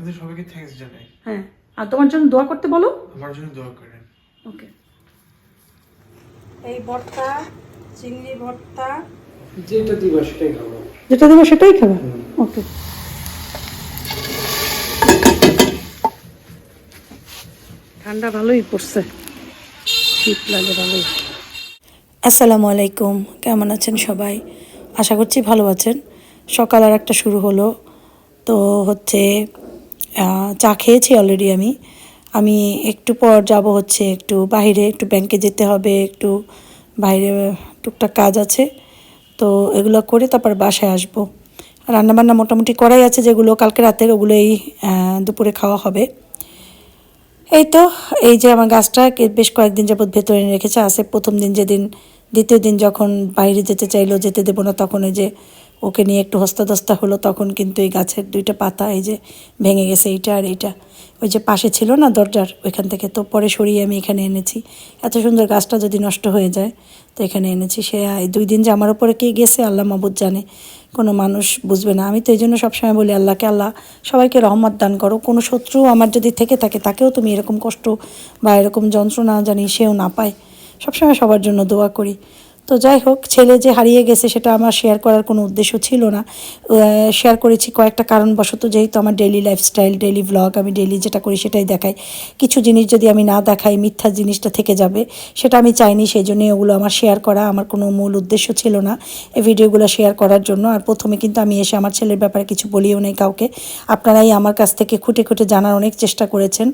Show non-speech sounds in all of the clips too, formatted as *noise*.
আপনাদের সবাইকে থ্যাঙ্কস জানাই। হ্যাঁ আর তোমার জন্য দোয়া করতে বলো? আমার জন্য দোয়া করেন। ওকে এই ভর্তা চিংড়ি ভর্তা। যেটা দিবা সেটাই খাব। যেটা দেবো সেটাই খাবে? ওকে ঠান্ডা ভালোই পড়ছে। শীত লাগে ভালোই। আসসালামু আলাইকুম কেমন আছেন সবাই? আশা করছি ভালো আছেন। সকাল আর একটা শুরু হলো। তো হচ্ছে চা খেয়েছি অলরেডি আমি। আমি একটু পর যাব হচ্ছে একটু বাইরে একটু ব্যাংকে যেতে হবে, একটু বাইরে টুকটাক কাজ আছে। তো এগুলো করে তারপর বাসায় আসব। রান্নাবান্না মোটামুটি করাই আছে যেগুলো কালকে রাতের ওগুলোই দুপুরে খাওয়া হবে। এই তো, এই যে আমার গাছটা বেশ কয়েকদিন যাবৎ ভেতরে রেখেছে, আসে প্রথম দিন যেদিন, দ্বিতীয় দিন যখন বাইরে যেতে চাইলো, যেতে দেবো না, তখন ওই যে ওকে নিয়ে একটু হস্তাদস্তা হলো, তখন কিন্তু এই গাছের দুইটা পাতা, এই যে ভেঙে গেছে এইটা আর এইটা, ওই যে পাশে ছিল না দরজার ওইখান থেকে, তো পরে সরিয়ে আমি এখানে এনেছি। এত সুন্দর গাছটা যদি নষ্ট হয়ে যায়, তো এখানে এনেছি। সে দুই দিন যে আমার ওপরে কে গেছে, আল্লাহ মাবুদ জানে। কোনো মানুষ বুঝবে না। আমি তো এই জন্য সবসময় বলি, আল্লাহকে আল্লাহ সবাইকে রহমত দান করো। কোনো শত্রু আমার যদি থেকে থাকে, তাকেও তুমি এরকম কষ্ট বা এরকম যন্ত্রণা জানি সেও না পায়। সবসময় সবার জন্য দোয়া করি। তো যাই হোক, ছেলে যে হারিয়ে গেছে সেটা আমার শেয়ার করার কোনো উদ্দেশ্য ছিল না। শেয়ার করেছি কয়েকটা কারণবশত, যেহেতু আমার ডেইলি লাইফস্টাইল ডেইলি ব্লগ আমি ডেইলি যেটা করি সেটাই দেখাই। কিছু জিনিস যদি আমি না দেখাই, মিথ্যা জিনিসটা থেকে যাবে, সেটা আমি চাইনি, সেই জন্যই ওগুলো আমার শেয়ার করা আমার কোনো মূল উদ্দেশ্য ছিল না এই ভিডিওগুলো শেয়ার করার জন্য। আর প্রথমে কিন্তু আমি এসে আমার ছেলের ব্যাপারে কিছু বলিও নেই কাউকে। আপনারাই আমার কাছ থেকে খুঁটে খুঁটে জানার অনেক চেষ্টা করেছেন।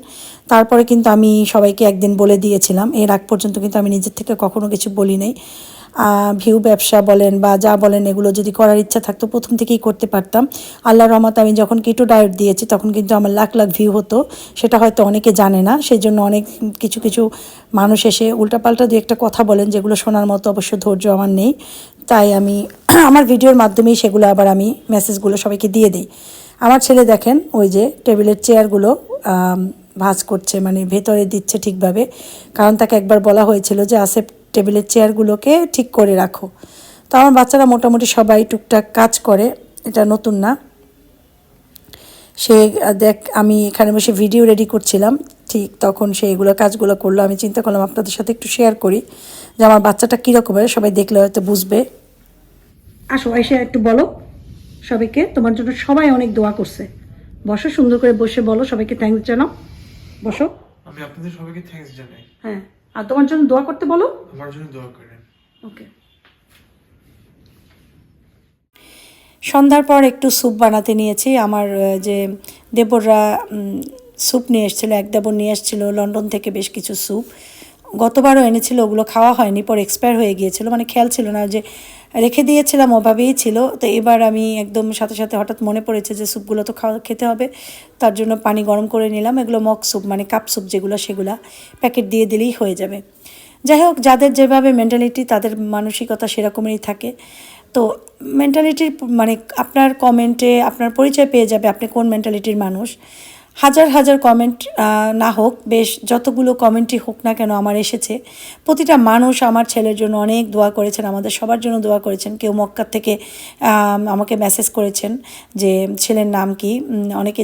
তারপরে কিন্তু আমি সবাইকে একদিন বলে দিয়েছিলাম। এর আগ পর্যন্ত কিন্তু আমি নিজের থেকে কখনো কিছু বলি নাই। ভিউ ব্যবসা বলেন বা যা বলেন এগুলো যদি করার ইচ্ছা থাকতো, প্রথম থেকেই করতে পারতাম। আল্লাহ রহমত, আমি যখন কিটো ডায়েট দিয়েছি, তখন কিন্তু আমার লাখ লাখ ভিউ হতো। সেটা হয়তো অনেকে জানে না সেই জন্য অনেক কিছু কিছু মানুষ এসে উল্টাপাল্টা দু একটা কথা বলেন, যেগুলো শোনার মতো অবশ্য ধৈর্য আমার নেই। তাই আমি *clears throat* আমার ভিডিওর মাধ্যমেই সেগুলো আবার আমি মেসেজগুলো সবাইকে দিয়ে দিই। আমার ছেলে দেখেন, ওই যে টেবিলের চেয়ারগুলো ভাঁজ করছে মানে ভেতরে দিচ্ছে ঠিকভাবে। কারণ তাকে একবার বলা হয়েছিল যে আসে টেবিলের চেয়ারগুলোকে ঠিক করে রাখো। তো আমার বাচ্চারা মোটামুটি সবাই টুকটাক কাজ করে এটা নতুন না। সে দেখ আমি এখানে বসে ভিডিও রেডি করছিলাম ঠিক তখন সে এগুলো কাজগুলো করল। আমি চিন্তা করলাম আপনাদের সাথে একটু শেয়ার করি যে আমার বাচ্চাটা কীরকমের সবাই দেখলে হয়তো বুঝবে। আসো এসে একটু বলো সবাইকে তোমার জন্য সবাই অনেক দোয়া করছে। বসো সুন্দর করে বসে বলো সবাইকে থ্যাঙ্কস জানাও। বসো। আমি আপনাদের সবাইকে থ্যাঙ্কস জানাই। হ্যাঁ। আর তোমার জন্য দোয়া করতে বলো? আমার জন্য দোয়া করেন ওকে। সন্ধ্যার পর একটু স্যুপ বানাতে নিয়েছি। আমার যে দেবররা স্যুপ নিয়ে এসেছিল এক দেবর নিয়ে এসেছিল লন্ডন থেকে বেশ কিছু স্যুপ। গতবারও এনেছিল, ওগুলো খাওয়া হয়নি, পর এক্সপায়ার হয়ে গিয়েছিল। মানে খেয়াল ছিল না যে রেখে দিয়েছিলাম ওভাবেই ছিল। তো এবার আমি একদম সাথে সাথে হঠাৎ মনে পড়েছে যে স্যুপগুলো তো খাওয়া, খেতে হবে। তার জন্য পানি গরম করে নিলাম। এগুলো মক স্যুপ মানে কাপ স্যুপ যেগুলো, সেগুলো প্যাকেট দিয়ে দিলেই হয়ে যাবে। যাই হোক, যাদের যেভাবে মেন্টালিটি তাদের মানসিকতা সেরকমেরই থাকে। তো মেন্টালিটির মানে আপনার কমেন্টে আপনার পরিচয় পেয়ে যাবে আপনি কোন মেন্টালিটির মানুষ। হাজার হাজার কমেন্ট না হোক, বেশ যতগুলো কমেন্টই হোক না কেন আমার এসেছে। প্রতিটা মানুষ আমার ছেলের জন্য অনেক দোয়া করেছেন, আমাদের সবার জন্য দোয়া করেছেন। কেউ মক্কার থেকে আমাকে মেসেজ করেছেন যে, ছেলের নাম কি? অনেকে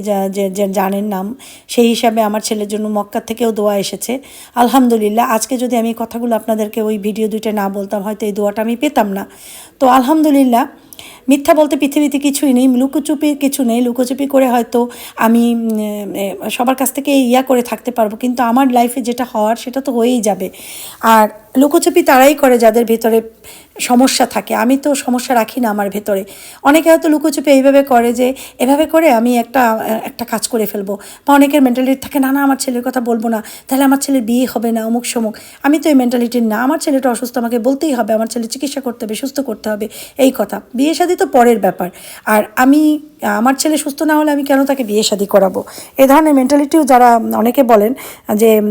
জানেন নাম। সেই হিসাবে আমার ছেলের জন্য মক্কার থেকেও দোয়া এসেছে। আলহামদুলিল্লাহ, আজকে যদি আমি কথাগুলো আপনাদেরকে ওই ভিডিও দুইটা না বলতাম, হয়তো এই দোয়াটা আমি পেতাম না। তো আলহামদুলিল্লাহ মিথ্যা বলতে পৃথিবীতে কিছুই নেই, লুকোচুপি কিছু নেই, লুকোচুপি করে হয়তো আমি সবার কাছ থেকে ইয়া করে থাকতে পারব, কিন্তু আমার লাইফে যেটা হওয়ার সেটা তো হয়েই যাবে। আর লুকোচুপি তারাই করে যাদের ভেতরে সমস্যা থাকে। আমি তো সমস্যা রাখি না আমার ভেতরে। অনেকে হয়তো লুকোচুপে এইভাবে করে যে, এভাবে করে আমি একটা একটা কাজ করে ফেলব। বা অনেকের মেন্টালিটি থাকে, না না, আমার ছেলের কথা বলব না। তাহলে আমার ছেলের বিয়ে হবে না, অমুক, সমুক। আমি তো এই মেন্টালিটির না। আমার ছেলেটা অসুস্থ, আমাকে বলতেই হবে। আমার ছেলে চিকিৎসা করতে হবে, সুস্থ করতে হবে। এই কথা। বিয়ে শাদী তো পরের ব্যাপার। আর আমি, আমার ছেলে সুস্থ না হলে আমি কেন তাকে বিয়ে শাদী করাবো? এ ধরনের মেন্টালিটিও যারা অনেকে বলেন যে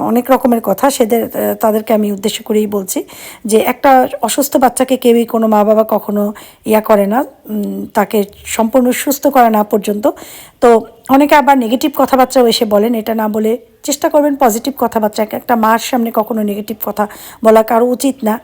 অনেক রকমের কথা, সেদের, তাদেরকে আমি উদ্দেশ্য করেই বলছি যে, একটা অসুস্থ বাচ্চাকে কেউই কোনো মা বাবা কখনো ইয়া করে না তাকে সম্পূর্ণ সুস্থ করে না পর্যন্ত। তো অনেকে আবার নেগেটিভ কথাবার্তাও এসে বলেন, এটা না বলে চেষ্টা করবেন পজিটিভ কথাবার্তা একটা মার সামনে কখনো নেগেটিভ কথা বলা কারও উচিত না।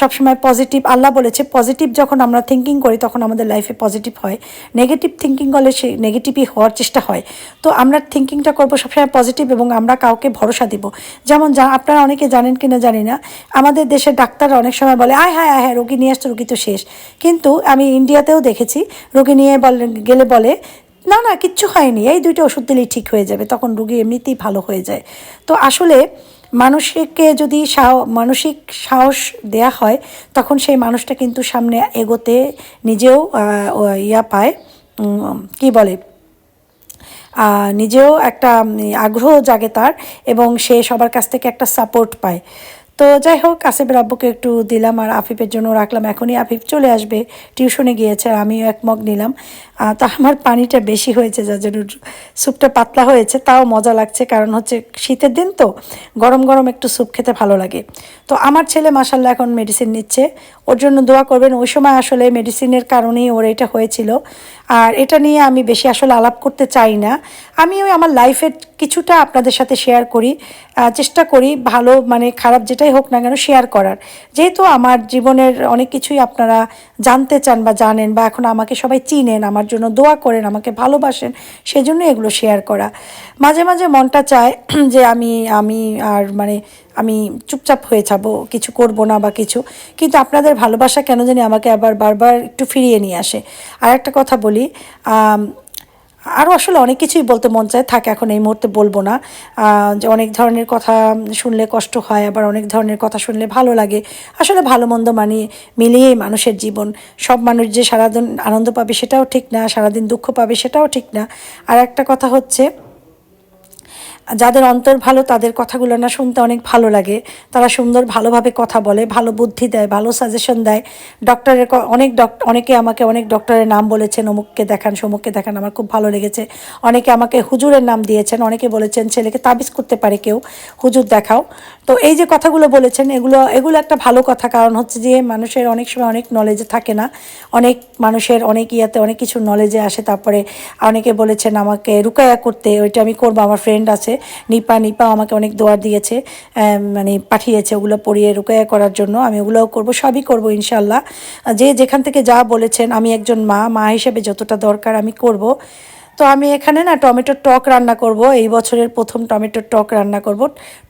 সবসময় পজিটিভ আল্লাহ বলেছে পজিটিভ যখন আমরা থিঙ্কিং করি, তখন আমাদের লাইফে পজিটিভ হয়। নেগেটিভ থিঙ্কিং করলে সে নেগেটিভই হওয়ার চেষ্টা হয়। তো আমরা থিঙ্কিংটা করব, সবসময় পজিটিভ এবং আমরা কাউকে ভরসা দিব। যেমন যা, আপনারা অনেকে জানেন কি না জানি না, আমাদের দেশের ডাক্তাররা অনেক সময় বলে, আয় হ্যাঁ হ্যাঁ রোগী নিয়ে আসছে, রোগী তো শেষ। কিন্তু আমি ইন্ডিয়াতেও দেখেছি, রোগী নিয়ে বলে গেলে বলে না না, কিচ্ছু হয়নি। এই দুইটা ওষুধ দিলেই ঠিক হয়ে যাবে। তখন রুগী এমনিতেই ভালো হয়ে যায়। তো আসলে মানুষকে যদি মানসিক সাহস দেয়া হয়, তখন সেই মানুষটা কিন্তু সামনে এগোতে নিজেও ইয়া পায় কি বলে নিজেও একটা আগ্রহ জাগে তার এবং সে সবার কাছ থেকে একটা সাপোর্ট পায়। তো যাই হোক, আসিফের আব্বুকে একটু দিলাম আর আফিফের জন্য রাখলাম। এখনই আফিফ চলে আসবে, টিউশনে গিয়েছে আর আমিও এক মগ নিলাম। তা আমার পানিটা বেশি হয়েছে, যার জন্য স্যুপটা পাতলা হয়েছে, তাও মজা লাগছে, কারণ হচ্ছে শীতের দিন তো গরম গরম একটু স্যুপ খেতে ভালো লাগে। তো আমার ছেলে মাসাল্লাহ এখন মেডিসিন নিচ্ছে ওর জন্য দোয়া করবেন। ওই সময় আসলে মেডিসিনের কারণেই ওর এটা হয়েছিল। আর এটা নিয়ে আমি বেশি আসলে আলাপ করতে চাই না। আমি ওই আমার লাইফের কিছুটা আপনাদের সাথে শেয়ার করি। চেষ্টা করি ভালো মানে খারাপ যেটাই হোক না কেন শেয়ার করার। যেহেতু আমার জীবনের অনেক কিছুই আপনারা জানতে চান বা জানেন বা এখন আমাকে সবাই চিনেন, আমার জন্য দোয়া করেন, আমাকে ভালোবাসেন, সেজন্য এগুলো শেয়ার করা। মাঝে মাঝে মনটা চায় *clears throat* যে আমি আমি আর মানে আমি চুপচাপ হয়ে যাব, কিছু করব না বা কিছু। কিন্তু আপনাদের ভালোবাসা কেন জানি আমাকে আবার বারবার একটু ফিরিয়ে নিয়ে আসে। আর একটা কথা বলি আরও আসলে অনেক কিছুই বলতে মন চায়, থাকে এখন এই মুহূর্তে বলব না। যে অনেক ধরনের কথা শুনলে কষ্ট হয়, আবার অনেক ধরনের কথা শুনলে ভালো লাগে। আসলে ভালো মন্দ মানে মিলিয়েই মানুষের জীবন। সব মানুষ যে সারাদিন আনন্দ পাবে সেটাও ঠিক না, সারাদিন দুঃখ পাবে সেটাও ঠিক না। আর একটা কথা হচ্ছে যাদের অন্তর ভালো, তাদের কথাগুলো না শুনতে অনেক ভালো লাগে। তারা সুন্দর ভালোভাবে কথা বলে, ভালো বুদ্ধি দেয়, ভালো সাজেশন দেয়। ডক্টরের অনেক ডক্টর অনেকে আমাকে অনেক ডক্টরের নাম বলেছেন, অমুককে দেখান, সমুককে দেখান, আমার খুব ভালো লেগেছে। অনেকে আমাকে হুজুরের নাম দিয়েছেন, অনেকে বলেছেন, ছেলেকে তাবিজ করতে পারে কেউ, হুজুর দেখাও। তো এই যে কথাগুলো বলেছেন, এগুলো এগুলো একটা ভালো কথা। কারণ হচ্ছে যে, মানুষের অনেক সময় অনেক নলেজে থাকে না। অনেক মানুষের অনেক ইয়াতে অনেক কিছু নলেজে আসে। তারপরে অনেকে বলেছেন, আমাকে রুকায়া করতে, ওইটা আমি করব, আমার ফ্রেন্ড আছে। নিপা নিপা আমাকে অনেক দোয়ার দিয়েছে মানে পাঠিয়েছে ওগুলো পড়িয়ে রুকায়া করার জন্য। আমি ওগুলোও করব, সবই করব ইনশাল্লাহ যে যেখান থেকে যা বলেছেন, আমি একজন মা মা হিসেবে যতটা দরকার আমি করব। তো আমি এখানে না টমেটোর টক রান্না করব। এই বছরের প্রথম টমেটোর টক রান্না করব।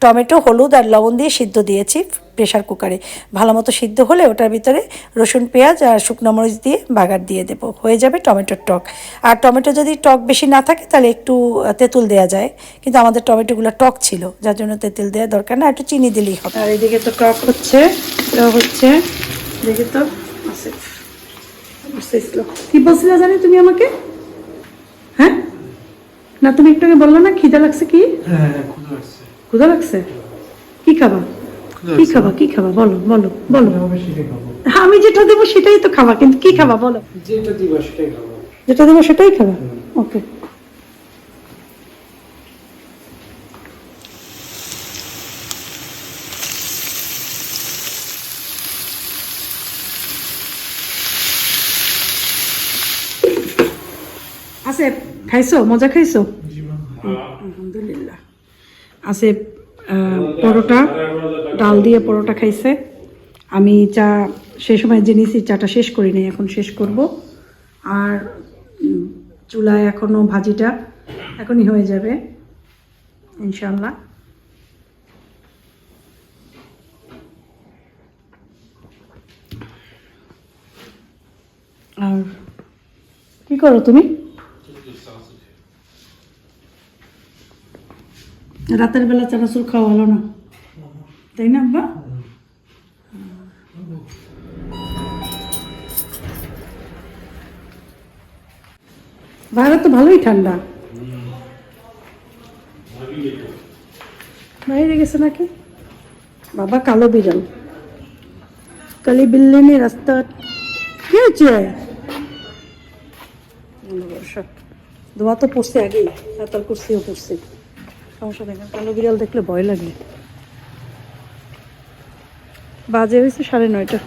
টমেটো, হলুদ আর লবণ দিয়ে সিদ্ধ দিয়েছি প্রেশার কুকারে। ভালো মতো সিদ্ধ হলে ওটার ভিতরে রসুন, পেঁয়াজ আর শুকনো মরিচ দিয়ে বাগার দিয়ে দেবো। হয়ে যাবে টমেটোর টক। আর টমেটো যদি টক বেশি না থাকে তাহলে একটু তেঁতুল দেওয়া যায়। কিন্তু আমাদের টমেটোগুলো টক ছিল, যার জন্য তেঁতুল দেওয়ার দরকার না, একটু চিনি দিলেই হবে। আর এদিকে তো টক হচ্ছে এটাও হচ্ছে, দেখি তো বুঝতেছিল কি বলছিলে জানি তুমি আমাকে? হ্যাঁ? না তুমি একটু আগে বলল না খিদা লাগছে কি? হ্যাঁ হ্যাঁ ক্ষুধা লাগছে। কি খাবা? কি। খাবা? কি খাবা? বলো বলো বলো। আমি হ্যাঁ, আমি যেটা দেবো সেটাই তো খাবা কিন্তু কি খাবা বলো। যেটা দিবা সেটাই খাব। যেটা দেবো সেটাই খাবা? ওকে আছে খাইছো? মজা খাইছো? জীবন আলহামদুলিল্লাহ। আছে পরোটা ডাল দিয়ে পরোটা খাইছে। আমি চা সেই সময় যে নিয়েছি চাটা শেষ করি নাই এখন শেষ করব। আর চুলায় এখনও ভাজিটা এখনই হয়ে যাবে ইনশাল্লাহ আর কি করো তুমি? রাতের বেলা চানাচুর খাওয়া হলো না। তাই না, আব্বা? বাইরে তো ভালোই ঠান্ডা। বাইরে গেছে নাকি? বাবা, কালো বিড়াল। কালি বিল্লি নে রাস্তা। কি হয়েছে? দোয়া তো পড়ছে আগেই সাঁতার কুর্সিও পড়ছে। সমস্যা নেই কালো বিড়াল দেখলে ভয় লাগে। বাজে হয়েছে সাড়ে নয়টা।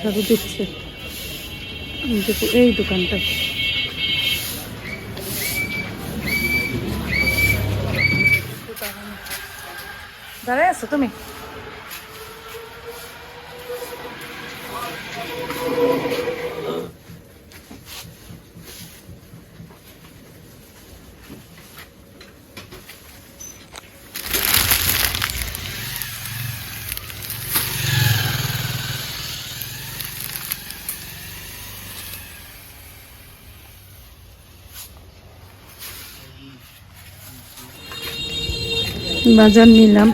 ঝাড়ু দিচ্ছে। এই দোকানটা। দাঁড়ায় আছো তুমি? বাজার নিলাম।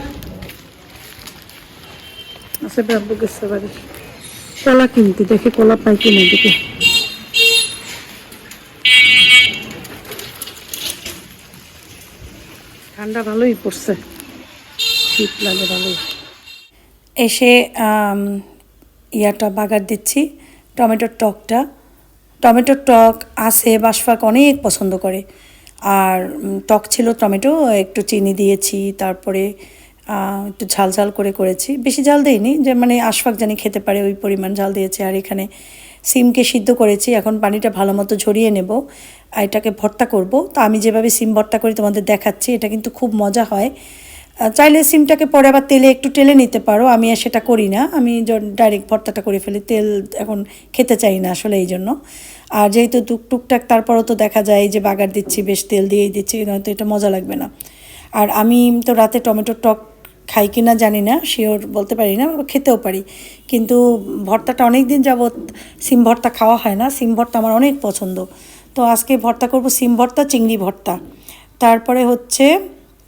আছে বাবু গেছে বাড়ি। কলা কিনতে, দেখে কলা পাই কিনে দিকে ঠান্ডা ভালোই পড়ছে। শীত লাগে ভালোই। এসে ইয়াটা বাগার দিচ্ছি, টমেটোর টকটা। টমেটোর টক, আছে বাসফাক অনেক পছন্দ করে। আর টক ছিল টমেটো, একটু চিনি দিয়েছি, তারপরে একটু ঝাল ঝাল করে করেছি। বেশি ঝাল দিইনি, যে মানে আশফাক জানি খেতে পারে, ওই পরিমাণ ঝাল দিয়েছি। আর এখানে সিমকে সিদ্ধ করেছি, এখন পানিটা ভালো মতো ঝরিয়ে নেব। আর এটাকে ভর্তা করব। তো আমি যেভাবে সিম ভর্তা করি, তোমাদের দেখাচ্ছি, এটা কিন্তু খুব মজা হয়। চাইলে সিমটাকে পরে আবার তেলে একটু টেলে নিতে পারো। আমি আর সেটা করি না। আমি ডাইরেক্ট ভর্তাটা করে ফেলি, তেল এখন খেতে চাই না আসলে এই জন্য। আর যেহেতু টুক টুকটাক তারপরও তো দেখা যায় যে বাগার দিচ্ছি, বেশ তেল দিয়েই দিচ্ছি, নয়তো এটা মজা লাগবে না। আর আমি তো রাতে টমেটোর টক খাই কি না জানি না শিওর বলতে পারি না, খেতেও পারি। কিন্তু ভর্তাটা অনেক দিন যাবৎ সিম ভর্তা খাওয়া হয় না। সিম ভর্তা আমার অনেক পছন্দ। তো আজকে ভর্তা করব সিম ভর্তা, চিংড়ি ভর্তা। তারপরে হচ্ছে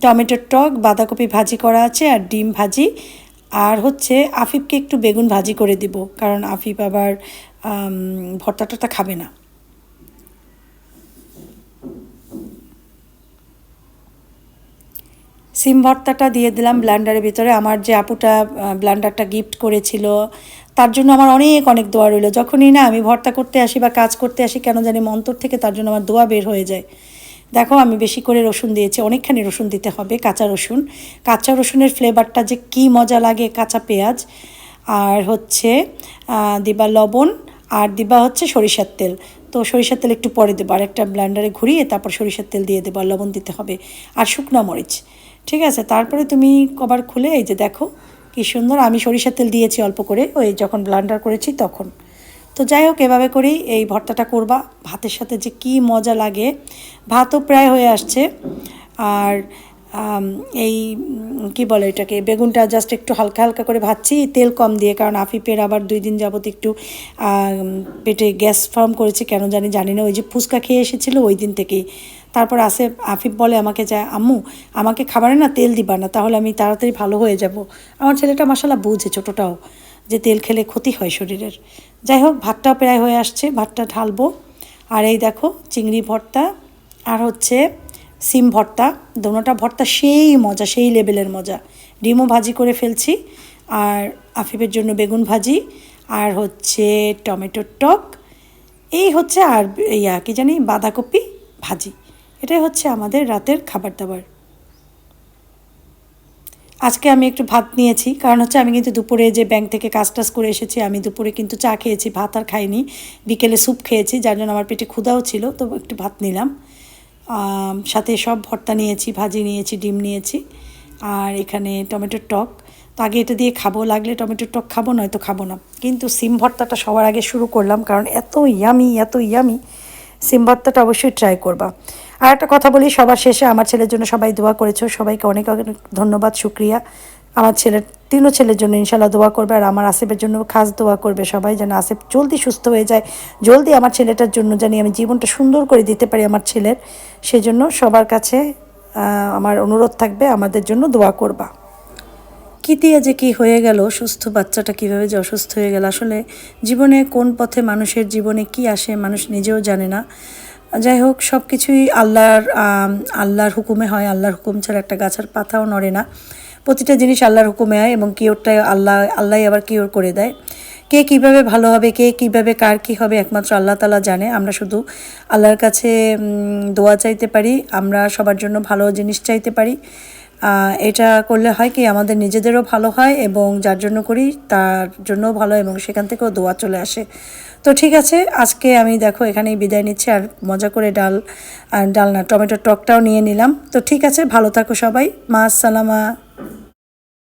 টমেটোর টক, বাঁধাকপি ভাজি করা আছে আর ডিম ভাজি। আর হচ্ছে আফিফকে একটু বেগুন ভাজি করে দিব, কারণ আফিফ আবার ভর্তা টর্তা খাবে না। সিম ভর্তাটা দিয়ে দিলাম ব্লান্ডারের ভিতরে। আমার যে আপুটা ব্লান্ডারটা গিফট করেছিল, তার জন্য আমার অনেক অনেক দোয়া রইল। যখনই না আমি ভর্তা করতে আসি বা কাজ করতে আসি, কেন জানি মন্তর থেকে তার জন্য আমার দোয়া বের হয়ে যায়। দেখো, আমি বেশি করে রসুন দিয়েছি, অনেকখানি রসুন দিতে হবে, কাঁচা রসুন। কাঁচা রসুনের ফ্লেভারটা যে কি মজা লাগে, কাঁচা পেঁয়াজ। আর হচ্ছে দিবা লবণ, আর দিবা হচ্ছে সরিষার তেল। তো সরিষার তেল একটু পরে দেবো আর একটা ব্লান্ডারে ঘুরিয়ে তারপর সরিষার তেল দিয়ে দেবো, আর লবণ দিতে হবে। আর শুকনো মরিচ। ঠিক আছে, তারপরে তুমি কবার খুলে এই যে দেখো, কি সুন্দর। আমি সরিষার তেল দিয়েছি অল্প করে, ওই যখন ব্লান্ডার করেছি তখন। তো যাই হোক, এভাবে করেই এই ভর্তাটা করবা। ভাতের সাথে যে কি মজা লাগে, ভাতও প্রায় হয়ে আসছে। আর এই কি বলে এটাকে, বেগুনটা জাস্ট একটু হালকা হালকা করে ভাজছি, তেল কম দিয়ে, কারণ আফিফের আবার দুই দিন যাবত একটু পেটে গ্যাস ফর্ম করেছে, কেন জানি জানি না, ওই যে ফুচকা খেয়ে এসেছিল ওই দিন থেকেই। তারপর আসে, আফিফ বলে আমাকে যে, আম্মু, আমাকে খাবারে না তেল দিবা না, তাহলে আমি তাড়াতাড়ি ভালো হয়ে যাব। আমার ছেলেটা মশালা বুঝে, ছোটোটাও। যে তেল খেলে ক্ষতি হয় শরীরের। যাই হোক, ভাতটাও প্রায় হয়ে আসছে, ভাতটা ঢালবো। আর এই দেখো, চিংড়ি ভর্তা আর হচ্ছে সিম ভর্তা। দোনোটা ভর্তা সেই মজা, সেই লেভেলের মজা। ডিমও ভাজি করে ফেলছি। আর আফিফের জন্য বেগুন ভাজি আর হচ্ছে টমেটোর টক। এই হচ্ছে আর ইয়া, কি জানি, বাঁধাকপি ভাজি। এটাই হচ্ছে আমাদের রাতের খাবার দাবার। আজকে আমি একটু ভাত নিয়েছি, কারণ হচ্ছে আমি কিন্তু দুপুরে যে ব্যাংক থেকে কাজ টাজ করে এসেছি, আমি দুপুরে কিন্তু চা খেয়েছি, ভাত আর খাইনি, বিকেলে স্যুপ খেয়েছি, যার জন্য আমার পেটে ক্ষুধাও ছিল, তো একটু ভাত নিলাম। সাথে সব ভর্তা নিয়েছি, ভাজি নিয়েছি, ডিম নিয়েছি, আর এখানে টমেটোর টক। তো আগে এটা দিয়ে খাব, লাগলে টমেটোর টক খাব, নয়তো খাব না। কিন্তু সিম ভর্তাটা সবার আগে শুরু করলাম, কারণ এত ইয়ামি এত ইয়ামি, সিম ভর্তাটা অবশ্যই ট্রাই করবা। আর একটা কথা বলি, সবার শেষে আমার ছেলের জন্য সবাই দোয়া করেছ। সবাইকে অনেক অনেক ধন্যবাদ, শুক্রিয়া। আমার ছেলের, তিনও ছেলের জন্য ইনশাল্লাহ দোয়া করবে আর আমার আসেফের জন্য খাস দোয়া করবে সবাই যেন আসেফ জলদি সুস্থ হয়ে যায়, জলদি আমার ছেলেটার জন্য জানি আমি জীবনটা সুন্দর করে দিতে পারি আমার ছেলের। সেজন্য সবার কাছে আমার অনুরোধ থাকবে, আমাদের জন্য দোয়া করবা। কি যে কী হয়ে গেল, সুস্থ বাচ্চাটা কীভাবে যে অসুস্থ হয়ে গেল, আসলে জীবনে কোন পথে মানুষের জীবনে কি আসে মানুষ নিজেও জানে না। যাই হোক সব কিছুই আল্লাহর আল্লাহর হুকুমে হয়। আল্লাহর হুকুম ছাড়া একটা গাছের পাতাও নড়ে না। প্রতিটা জিনিস আল্লাহর হুকুমে হয় এবং কিওরটা আল্লাহ আল্লাহ আবার কিওর করে দেয়। কে কীভাবে ভালো হবে, কে কীভাবে কার কি হবে, একমাত্র আল্লাহ তালা জানে। আমরা শুধু আল্লাহর কাছে দোয়া চাইতে পারি। আমরা সবার জন্য ভালো জিনিস চাইতে পারি। এটা করলে হয় কি আমাদের নিজেদেরও ভালো হয় এবং যার জন্য করি, তার জন্যও ভালো এবং সেখান থেকেও দোয়া চলে আসে। তো ঠিক আছে, আজকে আমি দেখো এখানেই বিদায় নিচ্ছি আর মজা করে ডাল ডাল না টমেটোর টকটাও নিয়ে নিলাম। তো ঠিক আছে, ভালো থাকো সবাই। মা, আসসালামা।